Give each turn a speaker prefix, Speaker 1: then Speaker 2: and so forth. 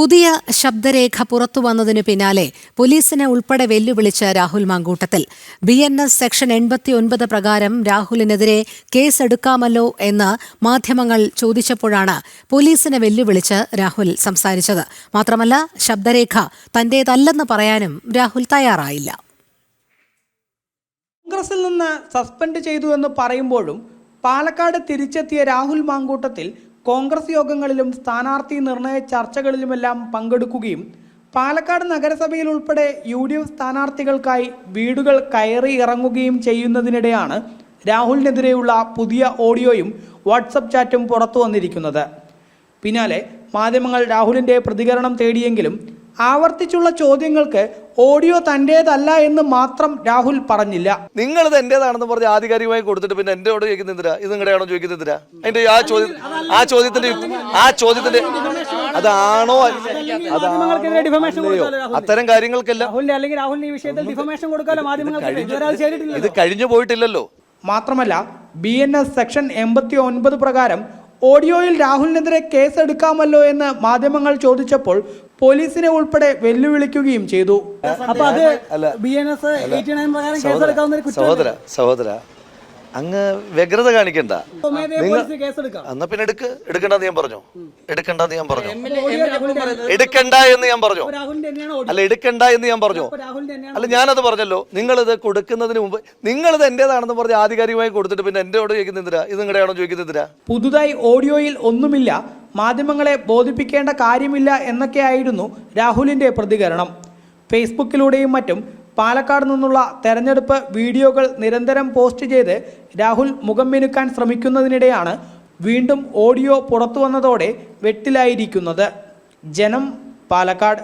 Speaker 1: പുതിയ ശബ്ദരേഖ പുറത്തു വന്നതിനു പിന്നാലെ പോലീസിനെ ഉൾപ്പെടെ വെല്ലുവിളിച്ച Rahul Mankoottathil. B N S section എൺപത്തിയൊൻപത് പ്രകാരം രാഹുലിനെതിരെ കേസെടുക്കാമല്ലോ എന്ന് മാധ്യമങ്ങൾ ചോദിച്ചപ്പോഴാണ് പോലീസിനെ വെല്ലുവിളിച്ച് രാഹുൽ സംസാരിച്ചത്. മാത്രമല്ല ശബ്ദരേഖ തന്റേതല്ലെന്ന് പറയാനും രാഹുൽ തയ്യാറായില്ല.
Speaker 2: കോൺഗ്രസിൽ നിന്ന് സസ്പെൻഡ് ചെയ്തു എന്ന് പറയുമ്പോഴും പാലക്കാട് തിരിച്ചെത്തിയ രാഹുൽ മാങ്കൂട്ടത്തിൽ കോൺഗ്രസ് യോഗങ്ങളിലും സ്ഥാനാർത്ഥി നിർണയ ചർച്ചകളിലുമെല്ലാം പങ്കെടുക്കുകയും പാലക്കാട് നഗരസഭയിൽ ഉൾപ്പെടെ യു ഡി എഫ് സ്ഥാനാർത്ഥികൾക്കായി വീടുകൾ കയറി ഇറങ്ങുകയും ചെയ്യുന്നതിനിടെയാണ് രാഹുലിനെതിരെയുള്ള പുതിയ ഓഡിയോയും വാട്സപ്പ് ചാറ്റും പുറത്തു വന്നിരിക്കുന്നത്. പിന്നാലെ മാധ്യമങ്ങൾ രാഹുലിന്റെ പ്രതികരണം തേടിയെങ്കിലും ആവർത്തിച്ചുള്ള ചോദ്യങ്ങൾക്ക് ഓഡിയോ തന്റേതല്ല എന്ന് മാത്രം രാഹുൽ പറഞ്ഞില്ല.
Speaker 3: നിങ്ങൾ ഇത് എന്റേതാണെന്ന് പറഞ്ഞ് ആധികാരികമായി കൊടുത്തിട്ട് പിന്നെ എന്റെയോട് ചോദിക്കുന്നില്ല ഇത് നിങ്ങളുടെയാണോ ചോദിക്കുന്നില്ല അതിന്റെ ആ ചോദ്യം ആ ചോദ്യത്തിന്റെ ആ ചോദ്യത്തിന്റെ അതാണോ. അത്തരം കാര്യങ്ങൾക്കെല്ലാം ഇത് കഴിഞ്ഞു പോയിട്ടില്ലല്ലോ.
Speaker 2: മാത്രമല്ല ബി എൻ എസ് സെക്ഷൻ എൺപത്തി ഒൻപത് പ്രകാരം ഓഡിയോയിൽ രാഹുലിനെതിരെ കേസെടുക്കാമല്ലോ എന്ന് മാധ്യമങ്ങൾ ചോദിച്ചപ്പോൾ പോലീസിനെ ഉൾപ്പെടെ വെല്ലുവിളിക്കുകയും ചെയ്തു.
Speaker 4: അപ്പൊ അത് ബി എൻ എസ്
Speaker 3: സഹോദര സഹോദര. അങ്ങ് വ്യഗ്രത കാണിക്കണ്ട. നിങ്ങൾ എന്നാ പിന്നെ എടുക്ക്. എടുക്കണ്ടെന്ന് ഞാൻ പറഞ്ഞു. എടുക്കണ്ടെന്ന് ഞാൻ പറഞ്ഞു. എടുക്കണ്ട എന്ന് ഞാൻ പറഞ്ഞു. അല്ല എടുക്കണ്ട എന്ന് ഞാൻ പറഞ്ഞു. അല്ല ഞാനത് പറഞ്ഞല്ലോ. നിങ്ങളിത് കൊടുക്കുന്നതിന് മുമ്പ് നിങ്ങളിത് എന്റേതാണെന്ന് പറഞ്ഞ് ആധികാരികമായി കൊടുത്തിട്ട് പിന്നെ എന്റെയോട് ചോദിക്കുന്നില്ല ഇത് നിങ്ങളുടെയാണോ ചോദിക്കുന്നില്ല
Speaker 2: പുതുതായി ഓഡിയോയിൽ ഒന്നുമില്ല. മാധ്യമങ്ങളെ ബോധിപ്പിക്കേണ്ട കാര്യമില്ല എന്നൊക്കെയായിരുന്നു രാഹുലിന്റെ പ്രതികരണം. ഫേസ്ബുക്കിലൂടെയും മറ്റും പാലക്കാട് നിന്നുള്ള തെരഞ്ഞെടുപ്പ് വീഡിയോകൾ നിരന്തരം പോസ്റ്റ് ചെയ്ത് രാഹുൽ മുഖം മിനുക്കാൻ ശ്രമിക്കുന്നതിനിടെയാണ് വീണ്ടും ഓഡിയോ പുറത്തു വന്നതോടെ വെട്ടിലായിരിക്കുന്നത്. ജനം പാലക്കാട്.